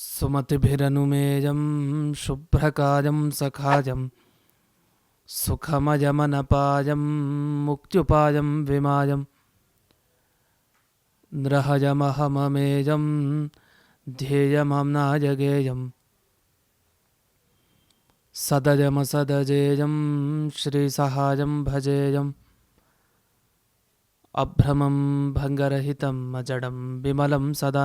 सुमतिभिरनुमेयं शुभ्रकायं सखायं सुखमयमनपायं मुक्त्युपायं विमायं नृहयमहममेयं ध्येयमम्नायगेयं सदयमसदजेयं श्रीसहायं भजेयम् अभ्रमं भङ्गरहितम् अजडं विमलं सदा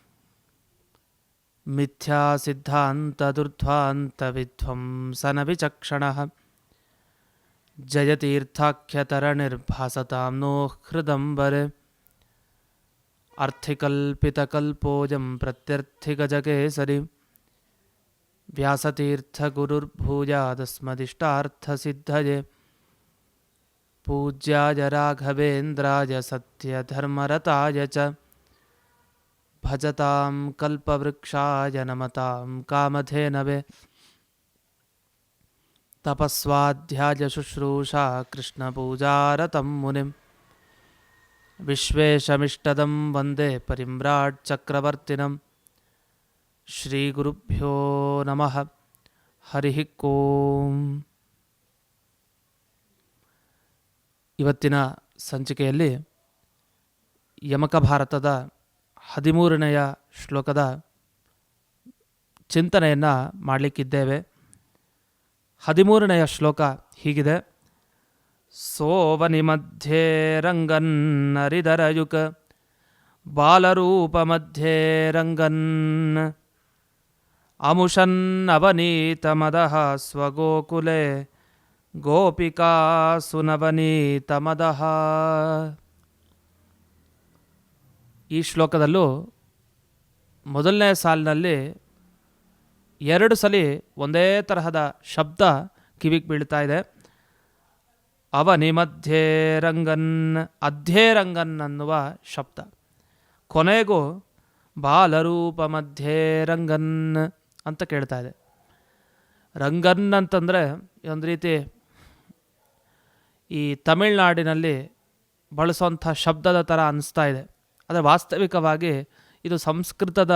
मिथ्यासिद्धान्तदुर्ध्वान्तविध्वंसनविचक्षणः जयतीर्थाख्यतरनिर्भासतां नो हृदम्बरे अर्थिकल्पितकल्पोऽयं प्रत्यर्थिगजकेसरि। व्यासतीर्थगुरुर्भूयादस्मदिष्टार्थसिद्धये। पूज्याय राघवेन्द्राय सत्यधर्मरताय च। ಭಜತಾಂ ಕಲ್ಪವೃಕ್ಷಾಯ ನಮತಾಂ ಕಾಮಧೇನವೆ. ತಪಸ್ವಾಧ್ಯಾಯ ಶುಶ್ರೂಷಾ ಕೃಷ್ಣಪೂಜಾರತಂ ಮುನಿಂ. ವಿಶ್ವೇಶಮಿಷ್ಟದಂ ವಂದೇ ಪರಿಮ್ರಾಟ್ ಚಕ್ರವರ್ತಿನಂ. ಶ್ರೀ ಗುರುಭ್ಯೋ ನಮಃ. ಹರಿ ಓಂ. ಇವತ್ತಿನ ಸಂಚಿಕೆಯಲ್ಲಿ ಯಮಕ ಭಾರತದ ಹದಿಮೂರನೆಯ ಶ್ಲೋಕದ ಚಿಂತನೆಯನ್ನು ಮಾಡಲಿಕ್ಕಿದ್ದೇವೆ. ಹದಿಮೂರನೆಯ ಶ್ಲೋಕ ಹೀಗಿದೆ. ಸೋವನಿ ಮಧ್ಯೆ ರಂಗನ್ನರಿದರಯುಕ ಬಾಲರೂಪ ಮಧ್ಯೆ ರಂಗನ್ ಅಮುಷನ್ನವನೀತಮದಃ ಸ್ವಗೋಕುಲೆ ಗೋಪಿಕಾ ಸುನವನೀತಮದಃ ಈ ಶ್ಲೋಕದಲ್ಲೂ ಮೊದಲನೇ ಸಾಲಿನಲ್ಲಿ ಎರಡು ಸಲ ಒಂದೇ ತರಹದ ಶಬ್ದ ಕಿವಿಗೆ ಬೀಳ್ತಾ ಇದೆ. ಅವನಿ ಮಧ್ಯೆ ರಂಗನ್, ಅಧ್ಯೇ ರಂಗನ್ ಅನ್ನುವ ಶಬ್ದ. ಕೊನೆಗೂ ಬಾಲರೂಪ ಮಧ್ಯೆ ರಂಗನ್ ಅಂತ ಕೇಳ್ತಾ ಇದೆ. ರಂಗನ್ ಅಂತಂದರೆ ಒಂದು ರೀತಿ ಈ ತಮಿಳ್ನಾಡಿನಲ್ಲಿ ಬಳಸುವಂಥ ಶಬ್ದದ ಥರ ಅನಿಸ್ತಾ ಇದೆ. ಆದರೆ ವಾಸ್ತವಿಕವಾಗಿ ಇದು ಸಂಸ್ಕೃತದ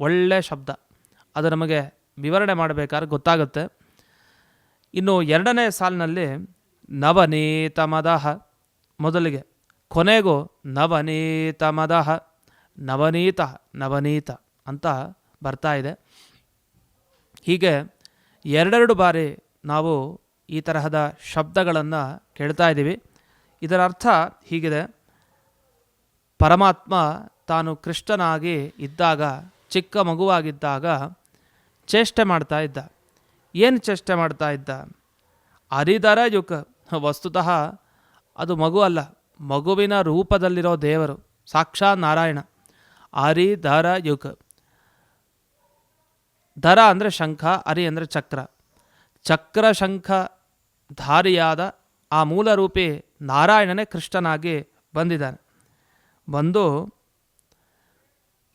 ಒಳ್ಳೆಯ ಶಬ್ದ. ಅದು ನಮಗೆ ವಿವರಣೆ ಮಾಡಬೇಕಾದ್ರೆ ಗೊತ್ತಾಗುತ್ತೆ. ಇನ್ನು ಎರಡನೇ ಸಾಲಿನಲ್ಲಿ ನವನೀತಮದಹ ಮೊದಲಿಗೆ, ಕೊನೆಗೂ ನವನೀತಮದಹ ನವನೀತ ನವನೀತ ಅಂತ ಬರ್ತಾ ಇದೆ. ಹೀಗೆ ಎರಡೆರಡು ಬಾರಿ ನಾವು ಈ ತರಹದ ಶಬ್ದಗಳನ್ನು ಕೇಳ್ತಾ ಇದ್ದೀವಿ. ಇದರ ಅರ್ಥ ಹೀಗಿದೆ. ಪರಮಾತ್ಮ ತಾನು ಕೃಷ್ಣನಾಗಿ ಇದ್ದಾಗ, ಚಿಕ್ಕ ಮಗುವಾಗಿದ್ದಾಗ ಚೇಷ್ಟೆ ಮಾಡ್ತಾ ಇದ್ದ. ಏನು ಚೇಷ್ಟೆ ಮಾಡ್ತಾ ಇದ್ದ? ಅರಿದರ ಯುಗ ವಸ್ತುತಃ ಅದು ಮಗು ಅಲ್ಲ, ಮಗುವಿನ ರೂಪದಲ್ಲಿರೋ ದೇವರು, ಸಾಕ್ಷಾ ನಾರಾಯಣ. ಅರಿದರ ಯುಗ ದರ ಅಂದರೆ ಶಂಖ, ಅರಿ ಅಂದರೆ ಚಕ್ರ. ಚಕ್ರ ಶಂಖ ಧಾರಿಯಾದ ಆ ಮೂಲರೂಪಿ ನಾರಾಯಣನೇ ಕೃಷ್ಣನಾಗಿ ಬಂದಿದ್ದಾನೆ. ಬಂದು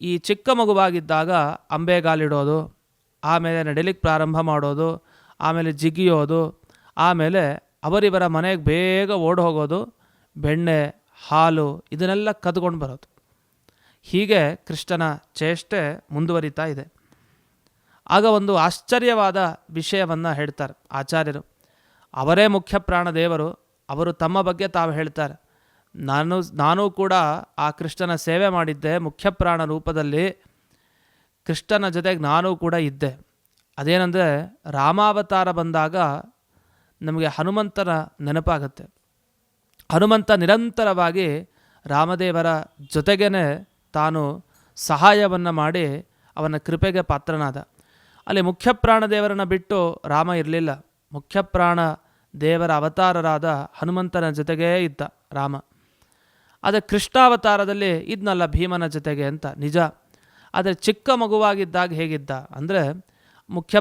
ಈ ಚಿಕ್ಕ ಮಗುವಾಗಿದ್ದಾಗ ಅಂಬೆಗಾಲಿಡೋದು ಆಮೇಲೆ ನಡಿಲಿಕ್ಕೆ ಪ್ರಾರಂಭ ಮಾಡೋದು, ಆಮೇಲೆ ಜಿಗಿಯೋದು, ಆಮೇಲೆ ಅವರಿವರ ಮನೆಗೆ ಬೇಗ ಓಡಿ ಹೋಗೋದು, ಬೆಣ್ಣೆ, ಹಾಲು ಇದನ್ನೆಲ್ಲ ಕದ್ಕೊಂಡು ಬರೋದು. ಹೀಗೆ ಕೃಷ್ಣನ ಚೇಷ್ಟೆ ಮುಂದುವರಿತಾ ಇದೆ. ಆಗ ಒಂದು ಆಶ್ಚರ್ಯವಾದ ವಿಷಯವನ್ನು ಹೇಳ್ತಾರೆ ಆಚಾರ್ಯರು. ಅವರೇ ಮುಖ್ಯ ಪ್ರಾಣ ದೇವರು ಅವರು ತಮ್ಮ ಬಗ್ಗೆ ತಾವು ಹೇಳ್ತಾರೆ. ನಾನು ನಾನು ಕೂಡ ಆ ಕೃಷ್ಣನ ಸೇವೆ ಮಾಡಿದ್ದೆ ಮುಖ್ಯ ಪ್ರಾಣ ರೂಪದಲ್ಲಿ. ಕೃಷ್ಣನ ಜೊತೆಗೆ ನಾನು ಕೂಡ ಇದ್ದೆ. ಅದೇನೆಂದರೆ, ರಾಮಾವತಾರ ಬಂದಾಗ ನಮಗೆ ಹನುಮಂತನ ನೆನಪಾಗತ್ತೆ. ಹನುಮಂತ ನಿರಂತರವಾಗಿ ರಾಮದೇವರ ಜೊತೆಗೇ ತಾನು ಸಹಾಯವನ್ನು ಮಾಡಿ ಅವನ ಕೃಪೆಗೆ ಪಾತ್ರನಾದ. ಅಲ್ಲಿ ಮುಖ್ಯ ಪ್ರಾಣ ದೇವರನ್ನು ಬಿಟ್ಟು ರಾಮ ಇರಲಿಲ್ಲ. ಮುಖ್ಯ ಪ್ರಾಣ ದೇವರ ಅವತಾರರಾದ ಹನುಮಂತನ ಜೊತೆಗೇ ಇದ್ದ ರಾಮ. ಆದರೆ ಕೃಷ್ಣಾವತಾರದಲ್ಲಿ ಇದ್ನಲ್ಲ ಭೀಮನ ಜೊತೆಗೆ ಅಂತ ನಿಜ. ಆದರೆ ಚಿಕ್ಕ ಮಗುವಾಗಿದ್ದಾಗ ಹೇಗಿದ್ದ? ಅಂದರೆ ಮುಖ್ಯ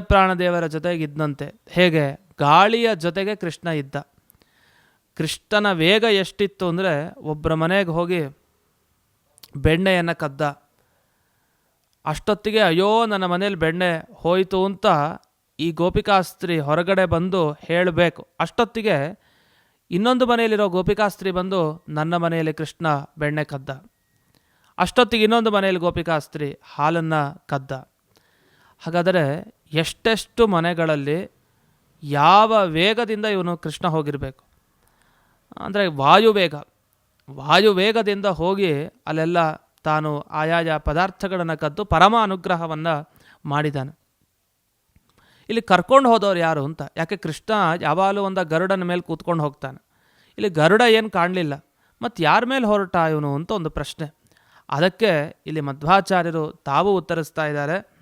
ಜೊತೆಗೆ ಇದ್ದಂತೆ ಹೇಗೆ? ಗಾಳಿಯ ಜೊತೆಗೆ ಕೃಷ್ಣ ಇದ್ದ. ಕೃಷ್ಣನ ವೇಗ ಎಷ್ಟಿತ್ತು ಅಂದರೆ ಒಬ್ಬರ ಮನೆಗೆ ಹೋಗಿ ಬೆಣ್ಣೆಯನ್ನು ಕದ್ದ. ಅಷ್ಟೊತ್ತಿಗೆ ಅಯ್ಯೋ ನನ್ನ ಮನೇಲಿ ಬೆಣ್ಣೆ ಹೋಯಿತು ಅಂತ ಈ ಗೋಪಿಕಾಸ್ತ್ರಿ ಹೊರಗಡೆ ಬಂದು ಹೇಳಬೇಕು. ಅಷ್ಟೊತ್ತಿಗೆ ಇನ್ನೊಂದು ಮನೆಯಲ್ಲಿರೋ ಗೋಪಿಕಾಸ್ತ್ರಿ ಬಂದು ನನ್ನ ಮನೆಯಲ್ಲಿ ಕೃಷ್ಣ ಬೆಣ್ಣೆ ಕದ್ದ. ಅಷ್ಟೊತ್ತಿಗೆ ಇನ್ನೊಂದು ಮನೆಯಲ್ಲಿ ಗೋಪಿಕಾಸ್ತ್ರಿ ಹಾಲನ್ನು ಕದ್ದ. ಹಾಗಾದರೆ ಎಷ್ಟೆಷ್ಟು ಮನೆಗಳಲ್ಲಿ ಯಾವ ವೇಗದಿಂದ ಇವನು ಕೃಷ್ಣ ಹೋಗಿರಬೇಕು? ಅಂದರೆ ವಾಯುವೇಗ. ವಾಯುವೇಗದಿಂದ ಹೋಗಿ ಅಲ್ಲೆಲ್ಲ ತಾನು ಆಯಾಯ ಪದಾರ್ಥಗಳನ್ನು ಕದ್ದು ಪರಮ ಅನುಗ್ರಹವನ್ನು ಮಾಡಿದ್ದಾನೆ. ಇಲ್ಲಿ ಕರ್ಕೊಂಡು ಹೋದವ್ರು ಯಾರು ಅಂತ? ಯಾಕೆ ಕೃಷ್ಣ ಯಾವಾಗಲೂ ಒಂದು ಗರುಡನ ಮೇಲೆ ಕೂತ್ಕೊಂಡು ಹೋಗ್ತಾನೆ. ಇಲ್ಲಿ ಗರುಡ ಏನು ಕಾಣಲಿಲ್ಲ. ಮತ್ತು ಯಾರ ಮೇಲೆ ಹೊರಟ ಇವನು ಅಂತ ಒಂದು ಪ್ರಶ್ನೆ. ಅದಕ್ಕೆ ಇಲ್ಲಿ ಮಧ್ವಾಚಾರ್ಯರು ತಾವು ಉತ್ತರಿಸ್ತಾ ಇದ್ದಾರೆ.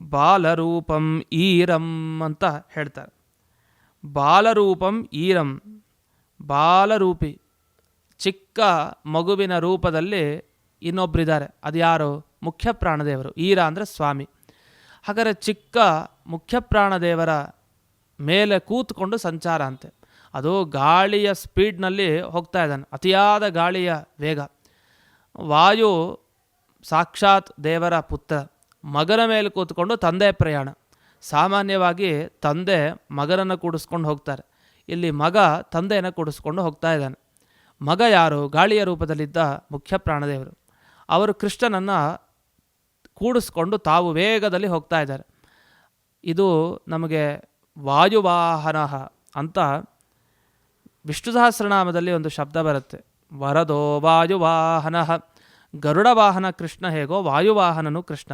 ಬಾಲರೂಪಂ ಈರಂ ಅಂತ ಹೇಳ್ತಾರೆ. ಬಾಲರೂಪಂ ಈರಂ. ಬಾಲರೂಪಿ ಚಿಕ್ಕ ಮಗುವಿನ ರೂಪದಲ್ಲಿ ಇನ್ನೊಬ್ಬರಿದ್ದಾರೆ ಅದು ಯಾರು ಮುಖ್ಯ ಪ್ರಾಣದೇವರು. ಈರ ಅಂದರೆ ಸ್ವಾಮಿ. ಹಾಗಾದರೆ ಚಿಕ್ಕ ಮುಖ್ಯ ಪ್ರಾಣದೇವರ ಮೇಲೆ ಕೂತ್ಕೊಂಡು ಸಂಚಾರ ಅಂತೆ. ಅದು ಗಾಳಿಯ ಸ್ಪೀಡ್ನಲ್ಲಿ ಹೋಗ್ತಾ ಇದ್ದಾನೆ. ಅತಿಯಾದ ಗಾಳಿಯ ವೇಗ. ವಾಯು ಸಾಕ್ಷಾತ್ ದೇವರ ಪುತ್ರ. ಮಗನ ಮೇಲೆ ಕೂತ್ಕೊಂಡು ತಂದೆ ಪ್ರಯಾಣ. ಸಾಮಾನ್ಯವಾಗಿ ತಂದೆ ಮಗನನ್ನು ಕೂಡಿಸ್ಕೊಂಡು ಹೋಗ್ತಾರೆ. ಇಲ್ಲಿ ಮಗ ತಂದೆಯನ್ನು ಕೂಡಿಸ್ಕೊಂಡು ಹೋಗ್ತಾ ಇದ್ದಾನೆ. ಮಗ ಯಾರು? ಗಾಳಿಯ ರೂಪದಲ್ಲಿದ್ದ ಮುಖ್ಯ ಪ್ರಾಣದೇವರು ಅವರು ಕೃಷ್ಣನನ್ನು ಕೂಡಿಸ್ಕೊಂಡು ತಾವು ವೇಗದಲ್ಲಿ ಹೋಗ್ತಾ ಇದ್ದಾರೆ. ಇದು ನಮಗೆ ವಾಯುವಾಹನ ಅಂತ ವಿಷ್ಣು ಸಹಸ್ರನಾಮದಲ್ಲಿ ಒಂದು ಶಬ್ದ ಬರುತ್ತೆ. ವರದೋ ವಾಯುವಾಹನ. ಗರುಡ ವಾಹನ ಕೃಷ್ಣ ಹೇಗೋ ವಾಯುವಾಹನನು ಕೃಷ್ಣ.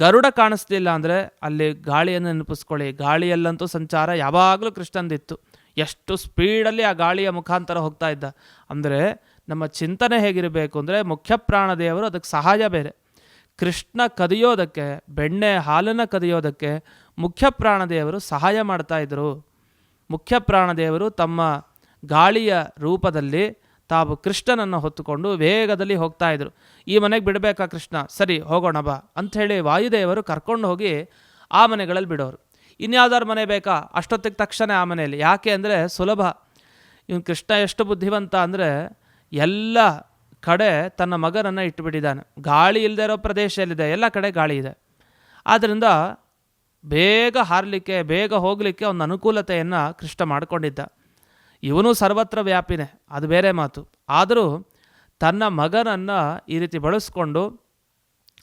ಗರುಡ ಕಾಣಿಸ್ಲಿಲ್ಲ ಅಂದರೆ ಅಲ್ಲಿ ಗಾಳಿಯನ್ನು ನೆನಪಿಸ್ಕೊಳ್ಳಿ. ಗಾಳಿಯಲ್ಲಂತೂ ಸಂಚಾರ ಯಾವಾಗಲೂ ಕೃಷ್ಣಂದಿತ್ತು. ಎಷ್ಟು ಸ್ಪೀಡಲ್ಲಿ ಆ ಗಾಳಿಯ ಮುಖಾಂತರ ಹೋಗ್ತಾ ಇದ್ದ. ಅಂದರೆ ನಮ್ಮ ಚಿಂತನೆ ಹೇಗಿರಬೇಕು ಅಂದರೆ ಮುಖ್ಯ ಪ್ರಾಣದೇವರು ಅದಕ್ಕೆ ಸಹಾಯ ಬೇರೆ. ಕೃಷ್ಣ ಕದಿಯೋದಕ್ಕೆ, ಬೆಣ್ಣೆ ಹಾಲನ್ನು ಕದಿಯೋದಕ್ಕೆ ಮುಖ್ಯ ಪ್ರಾಣದೇವರು ಸಹಾಯ ಮಾಡ್ತಾ ಇದ್ದರು ಮುಖ್ಯ ಪ್ರಾಣದೇವರು ತಮ್ಮ ಗಾಳಿಯ ರೂಪದಲ್ಲಿ ತಾವು ಕೃಷ್ಣನನ್ನು ಹೊತ್ತುಕೊಂಡು ವೇಗದಲ್ಲಿ ಹೋಗ್ತಾ ಇದ್ದರು ಈ ಮನೆಗೆ ಬಿಡಬೇಕಾ ಕೃಷ್ಣ? ಸರಿ, ಹೋಗೋಣ ಬಾ ಅಂಥೇಳಿ ವಾಯುದೇವರು ಕರ್ಕೊಂಡು ಹೋಗಿ ಆ ಮನೆಗಳಲ್ಲಿ ಬಿಡೋರು. ಇನ್ಯಾವ್ದಾರು ಮನೆ ಬೇಕಾ? ಅಷ್ಟೊತ್ತಿಗೆ ತಕ್ಷಣ ಆ ಮನೆಯಲ್ಲಿ. ಯಾಕೆ ಅಂದರೆ ಸುಲಭ. ಇವನು ಕೃಷ್ಣ ಎಷ್ಟು ಬುದ್ಧಿವಂತ ಅಂದರೆ ಎಲ್ಲ ಕಡೆ ತನ್ನ ಮಗನನ್ನು ಇಟ್ಟುಬಿಟ್ಟಿದ್ದಾನೆ. ಗಾಳಿ ಇಲ್ಲದೆ ಇರೋ ಪ್ರದೇಶದಲ್ಲಿದೆ. ಎಲ್ಲ ಕಡೆ ಗಾಳಿ ಇದೆ. ಆದ್ದರಿಂದ ಬೇಗ ಹಾರಲಿಕ್ಕೆ, ಬೇಗ ಹೋಗಲಿಕ್ಕೆ ಒಂದು ಅನುಕೂಲತೆಯನ್ನು ಕೃಷ್ಣ ಮಾಡಿಕೊಂಡಿದ್ದ. ಇವನು ಸರ್ವತ್ರ ವ್ಯಾಪಿನೇ. ಅದು ಬೇರೆ ಮಾತು. ಆದರೂ ತನ್ನ ಮಗನನ್ನು ಈ ರೀತಿ ಬಳಸ್ಕೊಂಡು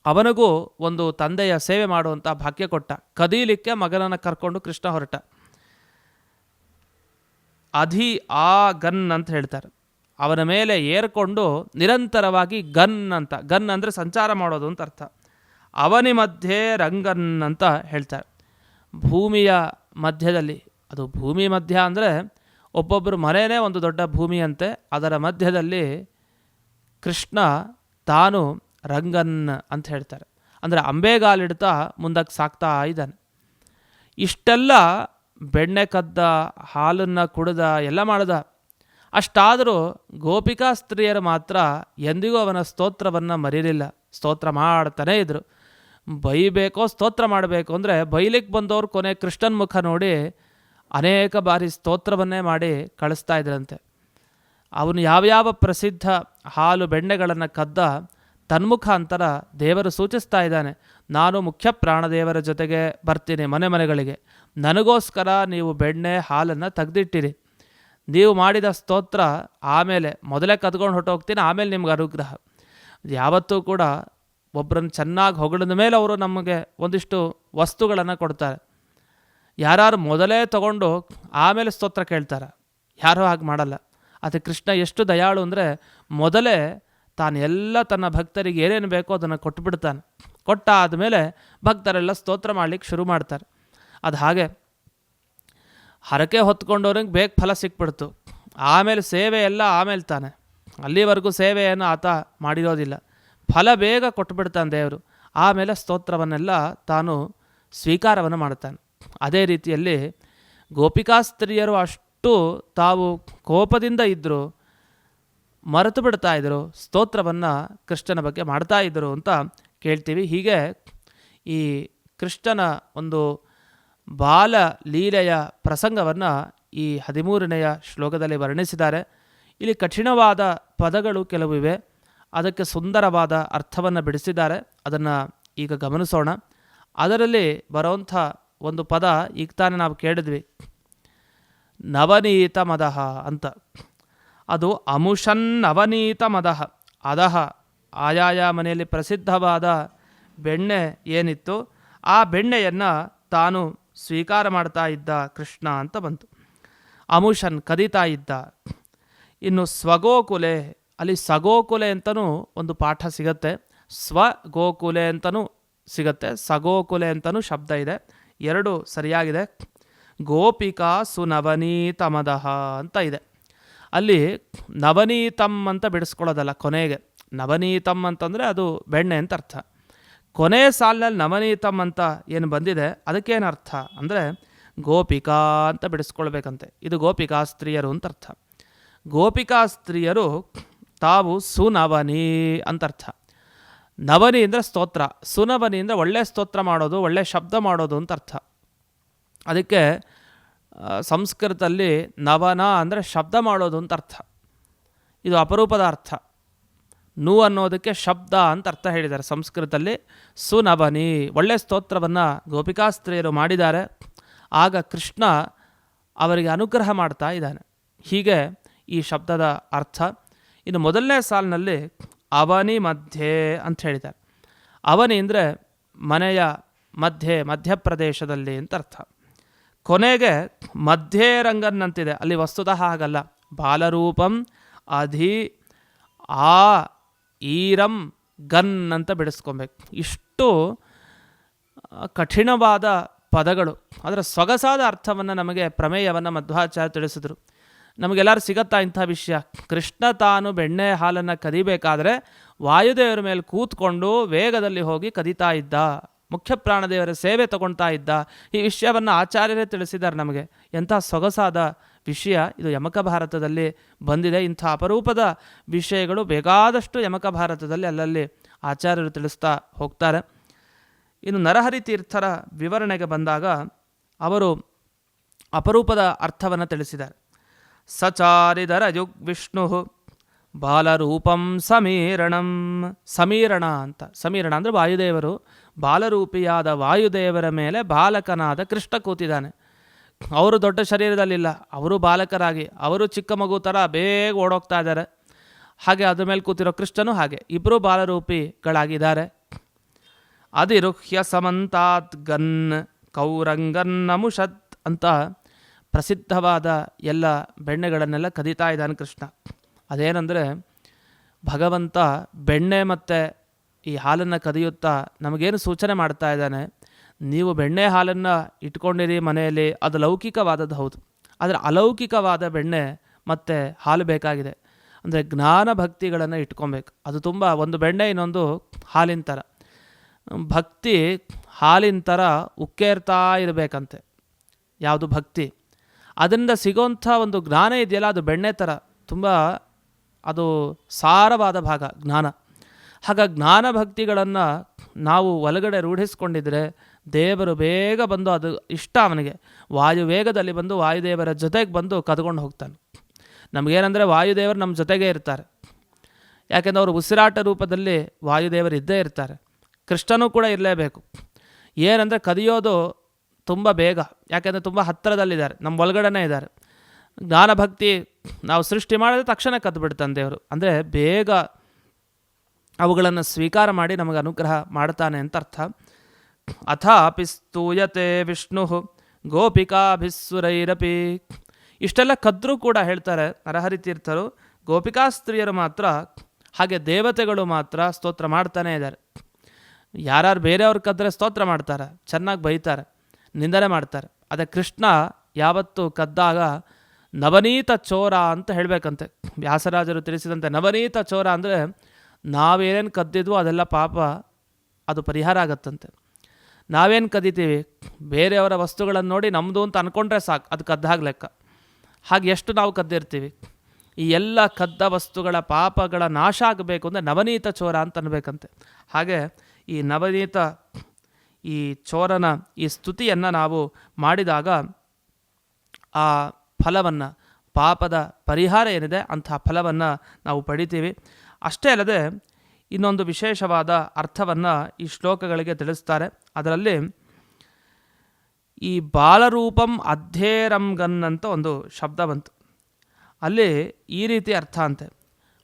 ಅವನಿಗೂ ಒಂದು ತಂದೆಯ ಸೇವೆ ಮಾಡುವಂಥ ಭಾಗ್ಯ ಕೊಟ್ಟ. ಕದೀಲಿಕ್ಕೆ ಮಗನನ್ನು ಕರ್ಕೊಂಡು ಕೃಷ್ಣ ಹೊರಟ. ಅಧಿ ಆ ಗನ್ ಅಂತ ಹೇಳ್ತಾರೆ. ಅವನ ಮೇಲೆ ಏರ್ಕೊಂಡು ನಿರಂತರವಾಗಿ ಗನ್ ಅಂತ, ಗನ್ ಅಂದರೆ ಸಂಚಾರ ಮಾಡೋದು ಅಂತ ಅರ್ಥ. ಅವನಿ ಮಧ್ಯೆ ರಂಗನ್ ಅಂತ ಹೇಳ್ತಾರೆ. ಭೂಮಿಯ ಮಧ್ಯದಲ್ಲಿ, ಅದು ಭೂಮಿ ಮಧ್ಯ ಅಂದರೆ ಒಬ್ಬೊಬ್ಬರು ಮನೆಯೇ ಒಂದು ದೊಡ್ಡ ಭೂಮಿಯಂತೆ, ಅದರ ಮಧ್ಯದಲ್ಲಿ ಕೃಷ್ಣ ತಾನು ರಂಗನ್ ಅಂತ ಹೇಳ್ತಾರೆ. ಅಂದರೆ ಅಂಬೆಗಾಲಿಡ್ತಾ ಮುಂದಕ್ಕೆ ಸಾಕ್ತಾ ಇದ್ದಾನೆ. ಇಷ್ಟೆಲ್ಲ ಬೆಣ್ಣೆ ಕದ್ದ, ಹಾಲನ್ನು ಕುಡ್ದ, ಎಲ್ಲ ಮಾಡ್ದ. ಅಷ್ಟಾದರೂ ಗೋಪಿಕಾ ಸ್ತ್ರೀಯರು ಮಾತ್ರ ಎಂದಿಗೂ ಅವನ ಸ್ತೋತ್ರವನ್ನು ಮರೀಲಿಲ್ಲ. ಸ್ತೋತ್ರ ಮಾಡ್ತಾನೇ ಇದ್ರು. ಬೈಬೇಕೋ ಸ್ತೋತ್ರ ಮಾಡಬೇಕು ಅಂದರೆ ಬೈಲಿಕ್ಕೆ ಬಂದವರು ಕೊನೆ ಕೃಷ್ಣನ್ ಮುಖ ನೋಡಿ ಅನೇಕ ಬಾರಿ ಸ್ತೋತ್ರವನ್ನೇ ಮಾಡಿ ಕಳಿಸ್ತಾ ಇದ್ರಂತೆ. ಅವನು ಯಾವ್ಯಾವ ಪ್ರಸಿದ್ಧ ಹಾಲು ಬೆಣ್ಣೆಗಳನ್ನು ಕದ್ದ ತನ್ಮುಖಾಂತರ ದೇವರು ಸೂಚಿಸ್ತಾ ಇದ್ದಾನೆ. ನಾನು ಮುಖ್ಯ ಪ್ರಾಣದೇವರ ಜೊತೆಗೆ ಬರ್ತೀನಿ ಮನೆ ಮನೆಗಳಿಗೆ. ನನಗೋಸ್ಕರ ನೀವು ಬೆಣ್ಣೆ ಹಾಲನ್ನು ತೆಗೆದಿಟ್ಟಿರಿ. ನೀವು ಮಾಡಿದ ಸ್ತೋತ್ರ ಆಮೇಲೆ ಮೊದಲೇ ಕದ್ಕೊಂಡು ಹೊಟ್ಟೋಗ್ತೀನಿ ಆಮೇಲೆ ನಿಮ್ಗೆ ಅನುಗ್ರಹ. ಯಾವತ್ತೂ ಕೂಡ ಒಬ್ಬರನ್ನು ಚೆನ್ನಾಗಿ ಹೊಗಳಿದ ಮೇಲೆ ಅವರು ನಮಗೆ ಒಂದಿಷ್ಟು ವಸ್ತುಗಳನ್ನು ಕೊಡ್ತಾರೆ. ಯಾರು ಮೊದಲೇ ತಗೊಂಡು ಆಮೇಲೆ ಸ್ತೋತ್ರ ಕೇಳ್ತಾರೆ. ಯಾರೂ ಹಾಗೆ ಮಾಡಲ್ಲ. ಅದು ಕೃಷ್ಣ ಎಷ್ಟು ದಯಾಳು ಅಂದರೆ ಮೊದಲೇ ತಾನು ಎಲ್ಲ ತನ್ನ ಭಕ್ತರಿಗೆ ಏನೇನು ಬೇಕೋ ಅದನ್ನು ಕೊಟ್ಬಿಡ್ತಾನೆ. ಕೊಟ್ಟ ಆದಮೇಲೆ ಭಕ್ತರೆಲ್ಲ ಸ್ತೋತ್ರ ಮಾಡಲಿಕ್ಕೆ ಶುರು ಮಾಡ್ತಾರೆ. ಅದು ಹಾಗೆ ಹರಕೆ ಹೊತ್ಕೊಂಡವ್ರಿಗೆ ಬೇಗ ಫಲ ಸಿಕ್ಬಿಡ್ತು. ಆಮೇಲೆ ಸೇವೆ ಎಲ್ಲ ಆಮೇಲೆ ತಾನೆ. ಅಲ್ಲಿವರೆಗೂ ಸೇವೆಯನ್ನು ಆತ ಮಾಡಿರೋದಿಲ್ಲ. ಫಲ ಬೇಗ ಕೊಟ್ಬಿಡ್ತಾನೆ ದೇವರು. ಆಮೇಲೆ ಸ್ತೋತ್ರವನ್ನೆಲ್ಲ ತಾನು ಸ್ವೀಕಾರವನ್ನು ಮಾಡ್ತಾನೆ ಅದೇ ರೀತಿಯಲ್ಲಿ ಗೋಪಿಕಾಸ್ತ್ರೀಯರು ಅಷ್ಟು ತಾವು ಕೋಪದಿಂದ ಇದ್ದರು, ಮರೆತು ಬಿಡ್ತಾ ಇದ್ದರು, ಸ್ತೋತ್ರವನ್ನು ಕೃಷ್ಣನ ಬಗ್ಗೆ ಮಾಡ್ತಾ ಇದ್ದರು ಅಂತ ಕೇಳ್ತೀವಿ. ಹೀಗೆ ಈ ಕೃಷ್ಣನ ಒಂದು ಬಾಲ ಲೀಲೆಯ ಪ್ರಸಂಗವನ್ನು ಈ ಹದಿಮೂರನೆಯ ಶ್ಲೋಕದಲ್ಲಿ ವರ್ಣಿಸಿದ್ದಾರೆ. ಇಲ್ಲಿ ಕಠಿಣವಾದ ಪದಗಳು ಕೆಲವು ಇವೆ. ಅದಕ್ಕೆ ಸುಂದರವಾದ ಅರ್ಥವನ್ನು ಬಿಡಿಸಿದ್ದಾರೆ. ಅದನ್ನು ಈಗ ಗಮನಿಸೋಣ. ಅದರಲ್ಲಿ ಬರೋಂಥ ಒಂದು ಪದ ಈಗ ತಾನೇ ನಾವು ಕೇಳಿದ್ವಿ. ನವನೀತ ಮದಹ ಅಂತ. ಅದು ಅಮುಷನ್ ನವನೀತ ಮದಹ ಅದಹ ಆಯಾಯ ಮನೆಯಲ್ಲಿ ಪ್ರಸಿದ್ಧವಾದ ಬೆಣ್ಣೆ ಏನಿತ್ತು. ಆ ಬೆಣ್ಣೆಯನ್ನು ತಾನು ಸ್ವೀಕಾರ ಮಾಡ್ತಾ ಇದ್ದ ಕೃಷ್ಣ ಅಂತ ಬಂತು. ಅಮುಷನ್ ಕದೀತಾ ಇದ್ದ. ಇನ್ನು ಸ್ವಗೋಕುಲೆ, ಅಲ್ಲಿ ಸಗೋಕುಲೆ ಅಂತಲೂ ಒಂದು ಪಾಠ ಸಿಗತ್ತೆ. ಸ್ವಗೋಕುಲೆ ಅಂತಲೂ ಸಿಗತ್ತೆ. ಸಗೋಕುಲೆ ಅಂತಲೂ ಶಬ್ದ ಇದೆ. ಎರಡು ಸರಿಯಾಗಿದೆ. ಗೋಪಿಕಾ ಸುನವನೀತಮದಹ ಅಂತ ಇದೆ. ಅಲ್ಲಿ ನವನೀತಮ್ ಅಂತ ಬಿಡಿಸ್ಕೊಳ್ಳೋದಲ್ಲ ಕೊನೆಗೆ. ನವನೀತಮ್ ಅಂತಂದರೆ ಅದು ಬೆಣ್ಣೆ ಅಂತ ಅರ್ಥ. ಕೊನೆ ಸಾಲಿನಲ್ಲಿ ನವನೀತಮ್ ಅಂತ ಏನು ಬಂದಿದೆ, ಅದಕ್ಕೇನು ಅರ್ಥ? ಅಂದರೆ ಗೋಪಿಕಾ ಅಂತ ಬಿಡಿಸ್ಕೊಳ್ಬೇಕಂತೆ. ಇದು ಗೋಪಿಕಾ ಸ್ತ್ರೀಯರು ಅಂತ ಅರ್ಥ. ಗೋಪಿಕಾ ಸ್ತ್ರೀಯರು ತಾವು ಸುನವನಿ ಅಂತ ಅರ್ಥ. ನವನಿ ಅಂದರೆ ಸ್ತೋತ್ರ. ಸುನವನಿ ಅಂದರೆ ಒಳ್ಳೆ ಸ್ತೋತ್ರ ಮಾಡೋದು, ಒಳ್ಳೆ ಶಬ್ದ ಮಾಡೋದು ಅಂತ ಅರ್ಥ. ಅದಕ್ಕೆ ಸಂಸ್ಕೃತದಲ್ಲಿ ನವನ ಅಂದರೆ ಶಬ್ದ ಮಾಡೋದು ಅಂತ ಅರ್ಥ. ಇದು ಅಪರೂಪದ ಅರ್ಥ. ನು ಅನ್ನೋದಕ್ಕೆ ಶಬ್ದ ಅಂತ ಅರ್ಥ ಹೇಳಿದ್ದಾರೆ. ಸಂಸ್ಕೃತದಲ್ಲಿ ಸುನವನಿ ಒಳ್ಳೆಯ ಸ್ತೋತ್ರವನ್ನು ಗೋಪಿಕಾಸ್ತ್ರೀಯರು ಮಾಡಿದ್ದಾರೆ. ಆಗ ಕೃಷ್ಣ ಅವರಿಗೆ ಅನುಗ್ರಹ ಮಾಡ್ತಾ ಇದ್ದಾನೆ. ಹೀಗೆ ಈ ಶಬ್ದದ ಅರ್ಥ ಇನ್ನು ಮೊದಲನೇ ಸಾಲಿನಲ್ಲಿ ಅವನಿ ಮಧ್ಯೆ ಅಂತ ಹೇಳಿದ್ದಾರೆ. ಅವನಿ ಅಂದರೆ ಮನೆಯ ಮಧ್ಯೆ, ಮಧ್ಯಪ್ರದೇಶದಲ್ಲಿ ಅಂತ ಅರ್ಥ. ಕೊನೆಗೆ ಮಧ್ಯೆ ರಂಗನ್ನಂತಿದೆ ಅಲ್ಲಿ ವಸ್ತುತಃ ಹಾಗಲ್ಲ. ಬಾಲರೂಪಂ ಅಧಿ ಆ ಈರಂ ಗನ್ ಅಂತ ಬಿಡಿಸ್ಕೊಬೇಕು. ಇಷ್ಟು ಕಠಿಣವಾದ ಪದಗಳು. ಅದರ ಸೊಗಸಾದ ಅರ್ಥವನ್ನು ನಮಗೆ ಪ್ರಮೇಯವನ್ನು ಮಧ್ವಾಚಾರ್ಯ ತಿಳಿಸಿದರು. ನಮಗೆಲ್ಲರೂ ಸಿಗತ್ತಾ ಇಂಥ ವಿಷಯ. ಕೃಷ್ಣ ತಾನು ಬೆಣ್ಣೆ ಹಾಲನ್ನು ಕದಿಬೇಕಾದರೆ ವಾಯುದೇವರ ಮೇಲೆ ಕೂತ್ಕೊಂಡು ವೇಗದಲ್ಲಿ ಹೋಗಿ ಕದೀತಾ ಇದ್ದ, ಮುಖ್ಯ ಪ್ರಾಣದೇವರ ಸೇವೆ ತಗೊಳ್ತಾ ಇದ್ದ ಈ ವಿಷಯವನ್ನು ಆಚಾರ್ಯರೇ ತಿಳಿಸಿದ್ದಾರೆ ನಮಗೆ. ಎಂಥ ಸೊಗಸಾದ ವಿಷಯ ಇದು ಯಮಕ ಭಾರತದಲ್ಲಿ ಬಂದಿದೆ. ಇಂಥ ಅಪರೂಪದ ವಿಷಯಗಳು ಬೇಕಾದಷ್ಟು ಯಮಕ ಭಾರತದಲ್ಲಿ ಅಲ್ಲಲ್ಲಿ ಆಚಾರ್ಯರು ತಿಳಿಸ್ತಾ ಹೋಗ್ತಾರೆ. ಇನ್ನು ನರಹರಿ ತೀರ್ಥರ ವಿವರಣೆಗೆ ಬಂದಾಗ ಅವರು ಅಪರೂಪದ ಅರ್ಥವನ್ನು ತಿಳಿಸಿದ್ದಾರೆ. ಸಚಾರಿದರ ಯುಗ್ ವಿಷ್ಣು ಬಾಲರೂಪಂ ಸಮೀರಣಂ. ಸಮೀರಣ ಅಂತ. ಸಮೀರಣ ಅಂದರೆ ವಾಯುದೇವರು. ಬಾಲರೂಪಿಯಾದ ವಾಯುದೇವರ ಮೇಲೆ ಬಾಲಕನಾದ ಕೃಷ್ಣ ಕೂತಿದ್ದಾನೆ. ಅವರು ದೊಡ್ಡ ಶರೀರದಲ್ಲಿಲ್ಲ, ಅವರು ಬಾಲಕರಾಗಿ, ಅವರು ಚಿಕ್ಕ ಮಗು ಥರ ಬೇಗ ಓಡೋಗ್ತಾ ಇದ್ದಾರೆ. ಹಾಗೆ ಅದ್ರ ಮೇಲೆ ಕೂತಿರೋ ಕೃಷ್ಣನು ಹಾಗೆ ಇಬ್ಬರು ಬಾಲರೂಪಿಗಳಾಗಿದ್ದಾರೆ. ಅದಿರುಹ್ಯ ಸಮಂತಾತ್ ಗನ್, ಕೌರಂಗನ್ ನಮುಷತ್ ಅಂತ ಪ್ರಸಿದ್ಧವಾದ ಎಲ್ಲ ಬೆಣ್ಣೆಗಳನ್ನೆಲ್ಲ ಕದೀತಾ ಇದ್ದಾನೆ ಕೃಷ್ಣ. ಅದೇನೆಂದರೆ, ಭಗವಂತ ಬೆಣ್ಣೆ ಮತ್ತು ಈ ಹಾಲನ್ನು ಕದಿಯುತ್ತಾ ನಮಗೇನು ಸೂಚನೆ ಮಾಡ್ತಾ ಇದ್ದಾನೆ? ನೀವು ಬೆಣ್ಣೆ ಹಾಲನ್ನು ಇಟ್ಕೊಂಡಿರಿ ಮನೆಯಲ್ಲಿ, ಅದು ಲೌಕಿಕವಾದದ್ದು ಹೌದು. ಆದರೆ ಅಲೌಕಿಕವಾದ ಬೆಣ್ಣೆ ಮತ್ತು ಹಾಲು ಬೇಕಾಗಿದೆ. ಅಂದರೆ ಜ್ಞಾನ ಭಕ್ತಿಗಳನ್ನು ಇಟ್ಕೊಬೇಕು. ಅದು ತುಂಬ, ಒಂದು ಬೆಣ್ಣೆ ಇನ್ನೊಂದು ಹಾಲಿನ ಥರ ಭಕ್ತಿ ಹಾಲಿನ ಥರ ಉಕ್ಕೇರ್ತಾ ಇರಬೇಕಂತೆ. ಯಾವುದು ಭಕ್ತಿ? ಅದರಿಂದ ಸಿಗೋಂಥ ಒಂದು ಜ್ಞಾನ ಇದೆಯಲ್ಲ, ಅದು ಬೆಣ್ಣೆ ಥರ ತುಂಬ, ಅದು ಸಾರವಾದ ಭಾಗ, ಜ್ಞಾನ. ಹಾಗ ಜ್ಞಾನ ಭಕ್ತಿಗಳನ್ನು ನಾವು ಒಳಗಡೆ ರೂಢಿಸ್ಕೊಂಡಿದ್ರೆ ದೇವರು ಬೇಗ ಬಂದು ಅದು ಇಷ್ಟ ಅವನಿಗೆ. ವಾಯು ವೇಗದಲ್ಲಿ ಬಂದು ವಾಯುದೇವರ ಜೊತೆಗೆ ಬಂದು ಕದ್ಕೊಂಡು ಹೋಗ್ತಾನೆ. ನಮಗೇನೆಂದರೆ ವಾಯುದೇವರು ನಮ್ಮ ಜೊತೆಗೇ ಇರ್ತಾರೆ. ಯಾಕೆಂದ್ರೆ ಅವರು ಉಸಿರಾಟ ರೂಪದಲ್ಲಿ ವಾಯುದೇವರು ಇದ್ದೇ ಇರ್ತಾರೆ. ಕೃಷ್ಣನೂ ಕೂಡ ಇರಲೇಬೇಕು. ಏನಂದರೆ ಕದಿಯೋದು ತುಂಬ ಬೇಗ. ಯಾಕೆಂದರೆ ತುಂಬ ಹತ್ತಿರದಲ್ಲಿದ್ದಾರೆ. ನಮ್ಮ ಒಳಗಡೆನೇ ಇದ್ದಾರೆ. ಜ್ಞಾನಭಕ್ತಿ ನಾವು ಸೃಷ್ಟಿ ಮಾಡಿದ್ರೆ ತಕ್ಷಣ ಕದ್ಬಿಡ್ತಾನೆ ದೇವರು. ಅಂದರೆ ಬೇಗ ಅವುಗಳನ್ನು ಸ್ವೀಕಾರ ಮಾಡಿ ನಮಗೆ ಅನುಗ್ರಹ ಮಾಡ್ತಾನೆ ಅಂತ ಅರ್ಥ. ಅಥಾಪಿ ಸ್ತೂಯತೆ ವಿಷ್ಣು ಗೋಪಿಕಾಭಿಸ್ಸುರೈರಪಿ ಇಷ್ಟೆಲ್ಲ ಕದ್ರೂ ಕೂಡ ಹೇಳ್ತಾರೆ ನರಹರಿ ತೀರ್ಥರು. ಗೋಪಿಕಾ ಸ್ತ್ರೀಯರು ಮಾತ್ರ, ಹಾಗೆ ದೇವತೆಗಳು ಮಾತ್ರ ಸ್ತೋತ್ರ ಮಾಡ್ತಾನೇ ಇದ್ದಾರೆ. ಯಾರ್ಯಾರು ಬೇರೆಯವ್ರ ಕದ್ರೆ ಸ್ತೋತ್ರ ಮಾಡ್ತಾರೆ, ಚೆನ್ನಾಗಿ ಬೈತಾರೆ, ನಿಂದನೆ ಮಾಡ್ತಾರೆ. ಅದೇ ಕೃಷ್ಣ ಯಾವತ್ತು ಕದ್ದಾಗ, ನವನೀತ ಚೋರ ಅಂತ ಹೇಳಬೇಕಂತೆ. ವ್ಯಾಸರಾಜರು ತಿಳಿಸಿದಂತೆ ನವನೀತ ಚೋರ ಅಂದರೆ ನಾವೇನೇನು ಕದ್ದಿದ್ವೋ ಅದೆಲ್ಲ ಪಾಪ, ಅದು ಪರಿಹಾರ ಆಗತ್ತಂತೆ. ನಾವೇನು ಕದಿತೀವಿ? ಬೇರೆಯವರ ವಸ್ತುಗಳನ್ನು ನೋಡಿ ನಮ್ಮದು ಅಂತ ಅಂದ್ಕೊಂಡ್ರೆ ಸಾಕು. ಅದು ಕದ್ದಾಗ ಲೆಕ್ಕ ಹಾಗೆ ಎಷ್ಟು ನಾವು ಕದ್ದಿರ್ತೀವಿ? ಈ ಎಲ್ಲ ಕದ್ದ ವಸ್ತುಗಳ ಪಾಪಗಳ ನಾಶ ಆಗಬೇಕು ಅಂದರೆ ನವನೀತ ಚೋರ ಅಂತ ಅನ್ಬೇಕಂತೆ. ಹಾಗೆ ಈ ನವನೀತ, ಈ ಚೋರನ ಈ ಸ್ತುತಿಯನ್ನು ನಾವು ಮಾಡಿದಾಗ ಆ ಫಲವನ್ನು, ಪಾಪದ ಪರಿಹಾರ ಏನಿದೆ ಅಂಥ ಫಲವನ್ನು ನಾವು ಪಡಿತೀವಿ. ಅಷ್ಟೇ ಅಲ್ಲದೆ ಇನ್ನೊಂದು ವಿಶೇಷವಾದ ಅರ್ಥವನ್ನು ಈ ಶ್ಲೋಕಗಳಿಗೆ ತಿಳಿಸ್ತಾರೆ. ಅದರಲ್ಲಿ ಈ ಬಾಲರೂಪಂ ಅಧ್ಯೇರಂಗನ್ ಅಂತ ಒಂದು ಶಬ್ದ ಬಂತು. ಅಲ್ಲಿ ಈ ರೀತಿ ಅರ್ಥ ಅಂತೆ.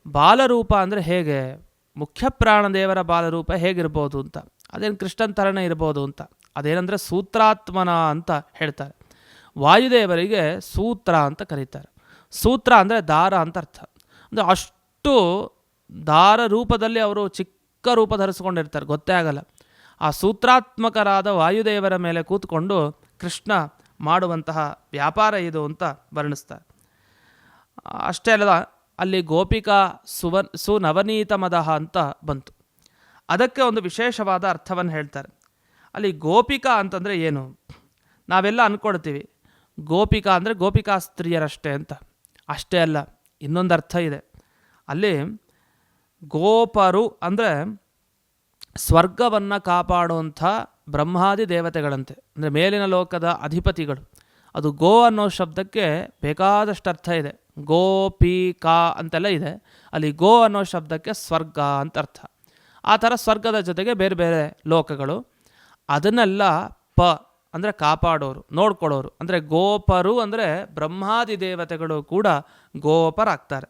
ಬಾಲರೂಪ ಅಂದರೆ ಹೇಗೆ? ಮುಖ್ಯ ಪ್ರಾಣದೇವರ ಬಾಲರೂಪ ಹೇಗಿರ್ಬೋದು ಅಂತ. ಅದೇನು ಕೃಷ್ಣನ್ ಥರನೇ ಇರ್ಬೋದು ಅಂತ. ಅದೇನಂದರೆ ಸೂತ್ರಾತ್ಮನ ಅಂತ ಹೇಳ್ತಾರೆ. ವಾಯುದೇವರಿಗೆ ಸೂತ್ರ ಅಂತ ಕರೀತಾರೆ. ಸೂತ್ರ ಅಂದರೆ ದಾರ ಅಂತ ಅರ್ಥ. ಅಂದರೆ ಅಷ್ಟು ದಾರ ರೂಪದಲ್ಲಿ ಅವರು ಚಿಕ್ಕ ರೂಪ ಧರಿಸ್ಕೊಂಡಿರ್ತಾರೆ, ಗೊತ್ತೇ ಆಗಲ್ಲ. ಆ ಸೂತ್ರಾತ್ಮಕರಾದ ವಾಯುದೇವರ ಮೇಲೆ ಕೂತ್ಕೊಂಡು ಕೃಷ್ಣ ಮಾಡುವಂತಹ ವ್ಯಾಪಾರ ಇದು ಅಂತ ವರ್ಣಿಸ್ತಾರೆ. ಅಷ್ಟೇ ಅಲ್ಲದ, ಅಲ್ಲಿ ಗೋಪಿಕಾ ಸುವ ಸುನವನೀತ ಮದಹ ಅಂತ ಬಂತು. ಅದಕ್ಕೆ ಒಂದು ವಿಶೇಷವಾದ ಅರ್ಥವನ್ನು ಹೇಳ್ತಾರೆ. ಅಲ್ಲಿ ಗೋಪಿಕಾ ಅಂತಂದರೆ ಏನು? ನಾವೆಲ್ಲ ಅಂದ್ಕೊಳ್ತೀವಿ ಗೋಪಿಕಾ ಅಂದರೆ ಗೋಪಿಕಾ ಸ್ತ್ರೀಯರಷ್ಟೇ ಅಂತ. ಅಷ್ಟೇ ಅಲ್ಲ ಇನ್ನೊಂದು ಅರ್ಥ ಇದೆ. ಅಲ್ಲಿ ಗೋಪರು ಅಂದರೆ ಸ್ವರ್ಗವನ್ನು ಕಾಪಾಡುವಂಥ ಬ್ರಹ್ಮಾದಿ ದೇವತೆಗಳಂತೆ, ಅಂದರೆ ಮೇಲಿನ ಲೋಕದ ಅಧಿಪತಿಗಳು. ಅದು ಗೋ ಅನ್ನೋ ಶಬ್ದಕ್ಕೆ ಬೇಕಾದಷ್ಟು ಅರ್ಥ ಇದೆ. ಗೋಪಿ ಕಾ ಅಂತೆಲ್ಲ ಇದೆ. ಅಲ್ಲಿ ಗೋ ಅನ್ನೋ ಶಬ್ದಕ್ಕೆ ಸ್ವರ್ಗ ಅಂತ ಅರ್ಥ. ಆ ಥರ ಸ್ವರ್ಗದ ಜೊತೆಗೆ ಬೇರೆ ಬೇರೆ ಲೋಕಗಳು. ಅದನ್ನೆಲ್ಲ ಪ ಅಂದರೆ ಕಾಪಾಡೋರು, ನೋಡ್ಕೊಳ್ಳೋರು. ಅಂದರೆ ಗೋಪರು ಅಂದರೆ ಬ್ರಹ್ಮಾದಿ ದೇವತೆಗಳು ಕೂಡ ಗೋಪರಾಗ್ತಾರೆ.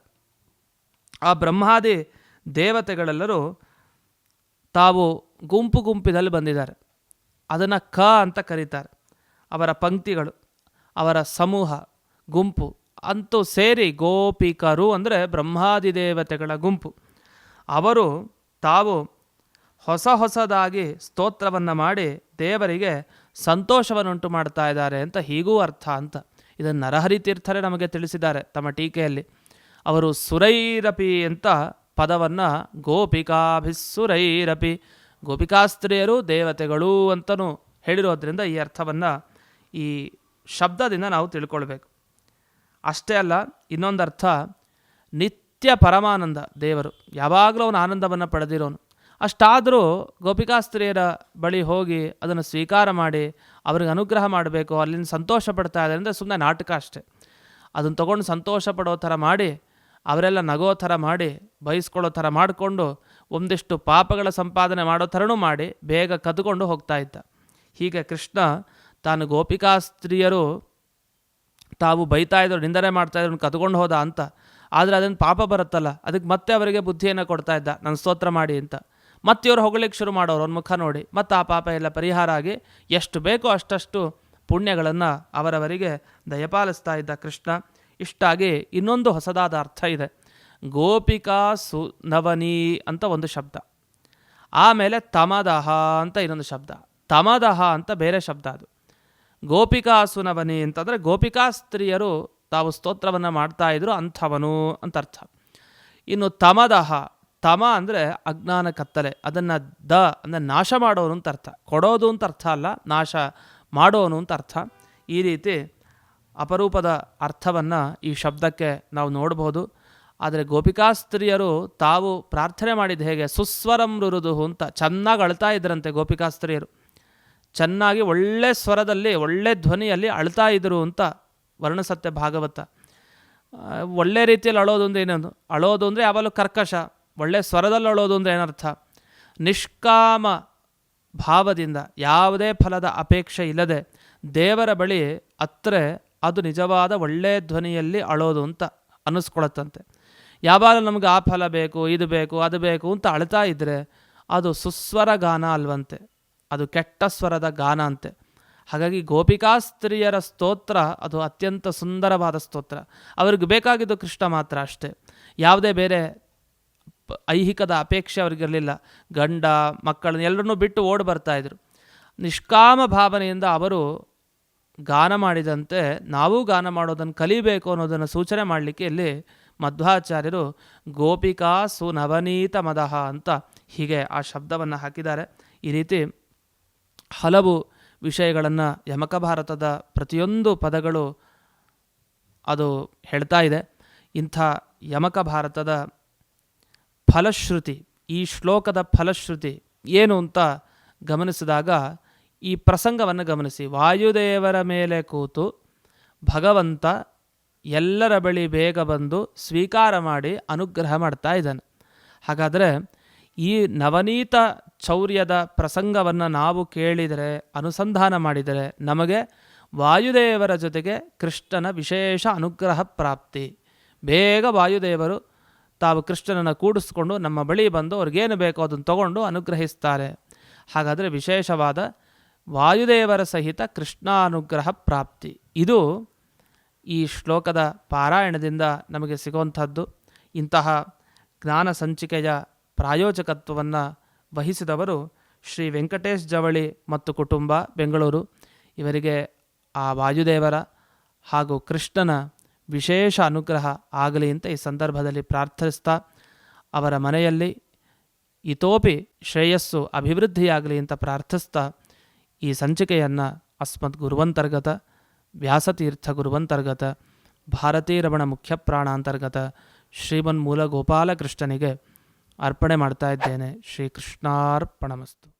ಆ ಬ್ರಹ್ಮಾದಿ ದೇವತೆಗಳೆಲ್ಲರೂ ತಾವು ಗುಂಪು ಗುಂಪಿನಲ್ಲಿ ಬಂದಿದ್ದಾರೆ. ಅದನ್ನು ಕ ಅಂತ ಕರೀತಾರೆ. ಅವರ ಪಂಕ್ತಿಗಳು, ಅವರ ಸಮೂಹ, ಗುಂಪು ಅಂತೂ ಸೇರಿ ಗೋಪಿಕರು ಅಂದರೆ ಬ್ರಹ್ಮಾದಿ ದೇವತೆಗಳ ಗುಂಪು. ಅವರು ತಾವು ಹೊಸ ಹೊಸದಾಗಿ ಸ್ತೋತ್ರವನ್ನು ಮಾಡಿ ದೇವರಿಗೆ ಸಂತೋಷವನ್ನುಂಟು ಮಾಡ್ತಾ ಇದ್ದಾರೆ ಅಂತ ಹೀಗೂ ಅರ್ಥ ಅಂತ ಇದನ್ನು ನರಹರಿ ತೀರ್ಥರೇ ನಮಗೆ ತಿಳಿಸಿದ್ದಾರೆ ತಮ್ಮ ಟೀಕೆಯಲ್ಲಿ. ಅವರು ಸುರೈರಪಿ ಅಂತ ಪದವನ್ನು ಗೋಪಿಕಾಭಿಸ್ಸುರೈರಪಿ. ಗೋಪಿಕಾಸ್ತ್ರೀಯರು ದೇವತೆಗಳು ಅಂತಲೂ ಹೇಳಿರೋದ್ರಿಂದ ಈ ಅರ್ಥವನ್ನು ಈ ಶಬ್ದದಿಂದ ನಾವು ತಿಳ್ಕೊಳ್ಬೇಕು. ಅಷ್ಟೇ ಅಲ್ಲ ಇನ್ನೊಂದು ಅರ್ಥ ನಿತ್ಯ ಪರಮಾನಂದ ದೇವರು. ಯಾವಾಗಲೂ ಅವನು ಆನಂದವನ್ನು ಪಡೆದಿರೋನು. ಅಷ್ಟಾದರೂ ಗೋಪಿಕಾಸ್ತ್ರೀಯರ ಬಳಿ ಹೋಗಿ ಅದನ್ನು ಸ್ವೀಕಾರ ಮಾಡಿ, ಅವ್ರಿಗೆ ಅನುಗ್ರಹ ಮಾಡಬೇಕು, ಅಲ್ಲಿಂದ ಸಂತೋಷ ಪಡ್ತಾ ಇದ್ದಾರೆ ಅಂದರೆ ಸುಮ್ಮನೆ ನಾಟಕ ಅಷ್ಟೇ. ಅದನ್ನು ತೊಗೊಂಡು ಸಂತೋಷ ಪಡೋ ಥರ ಮಾಡಿ ಅವರೆಲ್ಲ ನಗೋ ಥರ ಮಾಡಿ, ಬಯಸ್ಕೊಳ್ಳೋ ಥರ ಮಾಡಿಕೊಂಡು ಒಂದಿಷ್ಟು ಪಾಪಗಳ ಸಂಪಾದನೆ ಮಾಡೋ ಥರನೂ ಮಾಡಿ ಬೇಗ ಕದ್ಕೊಂಡು ಹೋಗ್ತಾ ಇದ್ದ. ಹೀಗೆ ಕೃಷ್ಣ ತಾನು ಗೋಪಿಕಾ ಸ್ತ್ರೀಯರು ತಾವು ಬೈತಾ ಇದ್ರು, ನಿಂದನೆ ಮಾಡ್ತಾ ಇದ್ರು ಕದ್ಕೊಂಡು ಹೋದ ಅಂತ. ಆದರೆ ಅದನ್ನು ಪಾಪ ಬರುತ್ತಲ್ಲ, ಅದಕ್ಕೆ ಮತ್ತೆ ಅವರಿಗೆ ಬುದ್ಧಿಯನ್ನು ಕೊಡ್ತಾ ಇದ್ದ ನನ್ನ ಸ್ತೋತ್ರ ಮಾಡಿ ಅಂತ. ಮತ್ತೆ ಇವರು ಹೊಗಳಿಕ್ಕೆ ಶುರು ಮಾಡೋರು, ಅವ್ರ ಮುಖ ನೋಡಿ. ಮತ್ತು ಆ ಪಾಪ ಎಲ್ಲ ಪರಿಹಾರ ಆಗಿ ಎಷ್ಟು ಬೇಕೋ ಅಷ್ಟಷ್ಟು ಪುಣ್ಯಗಳನ್ನು ಅವರವರಿಗೆ ದಯಪಾಲಿಸ್ತಾ ಇದ್ದ ಕೃಷ್ಣ. ಇಷ್ಟಾಗಿ ಇನ್ನೊಂದು ಹೊಸದಾದ ಅರ್ಥ ಇದೆ. ಗೋಪಿಕಾ ಸುನವನಿ ಅಂತ ಒಂದು ಶಬ್ದ. ಆಮೇಲೆ ತಮದಹ ಅಂತ ಇನ್ನೊಂದು ಶಬ್ದ. ತಮದಹ ಅಂತ ಬೇರೆ ಶಬ್ದ ಅದು. ಗೋಪಿಕಾ ಸುನವನಿ ಅಂತಂದರೆ ಗೋಪಿಕಾ ಸ್ತ್ರೀಯರು ತಾವು ಸ್ತೋತ್ರವನ್ನು ಮಾಡ್ತಾ ಇದ್ರು ಅಂಥವನು ಅಂತ ಅರ್ಥ. ಇನ್ನು ತಮದಹ, ತಮ ಅಂದರೆ ಅಜ್ಞಾನ ಕತ್ತಲೆ, ಅದನ್ನು ದ ಅಂದರೆ ನಾಶ ಮಾಡೋನು ಅಂತ ಅರ್ಥ. ಕೊಡೋದು ಅಂತ ಅರ್ಥ ಅಲ್ಲ, ನಾಶ ಮಾಡೋನು ಅಂತ ಅರ್ಥ. ಈ ರೀತಿ ಅಪರೂಪದ ಅರ್ಥವನ್ನು ಈ ಶಬ್ದಕ್ಕೆ ನಾವು ನೋಡಬಹುದು ಆದರೆ ಗೋಪಿಕಾಸ್ತ್ರೀಯರು ತಾವು ಪ್ರಾರ್ಥನೆ ಮಾಡಿದ ಹೇಗೆ? ಸುಸ್ವರಂ ರುರುದು ಅಂತ ಚೆನ್ನಾಗಿ ಅಳ್ತಾ ಇದ್ರಂತೆ ಗೋಪಿಕಾಸ್ತ್ರೀಯರು. ಚೆನ್ನಾಗಿ ಒಳ್ಳೆ ಸ್ವರದಲ್ಲಿ, ಒಳ್ಳೆ ಧ್ವನಿಯಲ್ಲಿ ಅಳ್ತಾ ಇದ್ದರು ಅಂತ ವರ್ಣಸತ್ಯ ಭಾಗವತ. ಒಳ್ಳೆ ರೀತಿಯಲ್ಲಿ ಅಳೋದು ಅಂದರೆ ಏನೊಂದು ಅಳೋದು ಅಂದರೆ ಯಾವಾಗಲೂ ಕರ್ಕಶ. ಒಳ್ಳೆ ಸ್ವರದಲ್ಲಿ ಅಳೋದು ಅಂದರೆ ಏನರ್ಥ? ನಿಷ್ಕಾಮ ಭಾವದಿಂದ, ಯಾವುದೇ ಫಲದ ಅಪೇಕ್ಷೆ ಇಲ್ಲದೆ ದೇವರ ಬಳಿ ಹತ್ರೆ ಅದು ನಿಜವಾದ ಒಳ್ಳೆಯ ಧ್ವನಿಯಲ್ಲಿ ಅಳೋದು ಅಂತ ಅನ್ನಿಸ್ಕೊಳತ್ತಂತೆ. ಯಾವಾಗ ನಮಗೆ ಆ ಫಲ ಬೇಕು, ಇದು ಬೇಕು, ಅದು ಬೇಕು ಅಂತ ಅಳ್ತಾ ಇದ್ದರೆ ಅದು ಸುಸ್ವರ ಗಾನ ಅಲ್ವಂತೆ. ಅದು ಕೆಟ್ಟ ಸ್ವರದ ಗಾನ ಅಂತೆ. ಹಾಗಾಗಿ ಗೋಪಿಕಾಸ್ತ್ರೀಯರ ಸ್ತೋತ್ರ ಅದು ಅತ್ಯಂತ ಸುಂದರವಾದ ಸ್ತೋತ್ರ. ಅವ್ರಿಗೆ ಬೇಕಾಗಿದ್ದು ಕೃಷ್ಣ ಮಾತ್ರ ಅಷ್ಟೇ. ಯಾವುದೇ ಬೇರೆ ಐಹಿಕದ ಅಪೇಕ್ಷೆ ಅವ್ರಿಗಿರಲಿಲ್ಲ. ಗಂಡ, ಮಕ್ಕಳನ್ನ ಎಲ್ಲರನ್ನೂ ಬಿಟ್ಟು ಓಡಿ ಬರ್ತಾಯಿದ್ರು ನಿಷ್ಕಾಮ ಭಾವನೆಯಿಂದ ಅವರು ಗಾನ ಮಾಡಿದಂತೆ ನಾವು ಗಾನ ಮಾಡೋದನ್ನು ಕಲಿಬೇಕು ಅನ್ನೋದನ್ನು ಸೂಚನೆ ಮಾಡಲಿಕ್ಕೆ ಇಲ್ಲಿ ಮಧ್ವಾಚಾರ್ಯರು ಗೋಪಿಕಾ ಸುನವನೀತ ಮದಹ ಅಂತ ಹೀಗೆ ಆ ಶಬ್ದವನ್ನು ಹಾಕಿದ್ದಾರೆ. ಈ ರೀತಿ ಹಲವು ವಿಷಯಗಳನ್ನು ಯಮಕ ಭಾರತದ ಪ್ರತಿಯೊಂದು ಪದಗಳು ಅದು ಹೇಳ್ತಾ ಇದೆ. ಇಂಥ ಯಮಕ ಭಾರತದ ಫಲಶ್ರುತಿ, ಈ ಶ್ಲೋಕದ ಫಲಶ್ರುತಿ ಏನು ಅಂತ ಗಮನಿಸಿದಾಗ ಈ ಪ್ರಸಂಗವನ್ನು ಗಮನಿಸಿ. ವಾಯುದೇವರ ಮೇಲೆ ಕೂತು ಭಗವಂತ ಎಲ್ಲರ ಬಳಿ ಬೇಗ ಬಂದು ಸ್ವೀಕಾರ ಮಾಡಿ ಅನುಗ್ರಹ ಮಾಡ್ತಾ ಇದ್ದಾನೆ. ಹಾಗಾದರೆ ಈ ನವನೀತ ಚೌರ್ಯದ ಪ್ರಸಂಗವನ್ನು ನಾವು ಕೇಳಿದರೆ, ಅನುಸಂಧಾನ ಮಾಡಿದರೆ ನಮಗೆ ವಾಯುದೇವರ ಜೊತೆಗೆ ಕೃಷ್ಣನ ವಿಶೇಷ ಅನುಗ್ರಹ ಪ್ರಾಪ್ತಿ. ಬೇಗ ವಾಯುದೇವರು ತಾವು ಕೃಷ್ಣನನ್ನು ಕೂಡಿಸ್ಕೊಂಡು ನಮ್ಮ ಬಳಿ ಬಂದು ಅವ್ರಿಗೇನು ಬೇಕೋ ಅದನ್ನು ತಗೊಂಡು ಅನುಗ್ರಹಿಸ್ತಾರೆ. ಹಾಗಾದರೆ ವಿಶೇಷವಾದ ವಾಯುದೇವರ ಸಹಿತ ಕೃಷ್ಣಾನುಗ್ರಹ ಪ್ರಾಪ್ತಿ. ಇದು ಈ ಶ್ಲೋಕದ ಪಾರಾಯಣದಿಂದ ನಮಗೆ ಸಿಗುವಂಥದ್ದು. ಇಂತಹ ಜ್ಞಾನ ಸಂಚಿಕೆಯ ಪ್ರಾಯೋಜಕತ್ವವನ್ನು ವಹಿಸಿದವರು ಶ್ರೀ ವೆಂಕಟೇಶ್ ಜವಳಿ ಮತ್ತು ಕುಟುಂಬ ಬೆಂಗಳೂರು. ಇವರಿಗೆ ಆ ವಾಯುದೇವರ ಹಾಗೂ ಕೃಷ್ಣನ ವಿಶೇಷ ಅನುಗ್ರಹ ಆಗಲಿ ಅಂತ ಈ ಸಂದರ್ಭದಲ್ಲಿ ಪ್ರಾರ್ಥಿಸ್ತಾ, ಅವರ ಮನೆಯಲ್ಲಿ ಇತೋಪಿ ಶ್ರೇಯಸ್ಸು ಅಭಿವೃದ್ಧಿಯಾಗಲಿ ಅಂತ ಪ್ರಾರ್ಥಿಸ್ತಾ ಈ ಸಂಚಿಕೆಯನ್ನು ಅಸ್ಮತ್ ಗುರುವಂತರ್ಗತ, ವ್ಯಾಸತೀರ್ಥ ಗುರುವಂತರ್ಗತ ಭಾರತೀರಮಣ ಮುಖ್ಯ ಪ್ರಾಣಾಂತರ್ಗತ ಶ್ರೀಮನ್ಮೂಲ ಗೋಪಾಲಕೃಷ್ಣನಿಗೆ ಅರ್ಪಣೆ ಮಾಡ್ತಾ ಇದ್ದೇನೆ. ಶ್ರೀಕೃಷ್ಣಾರ್ಪಣಮಸ್ತು.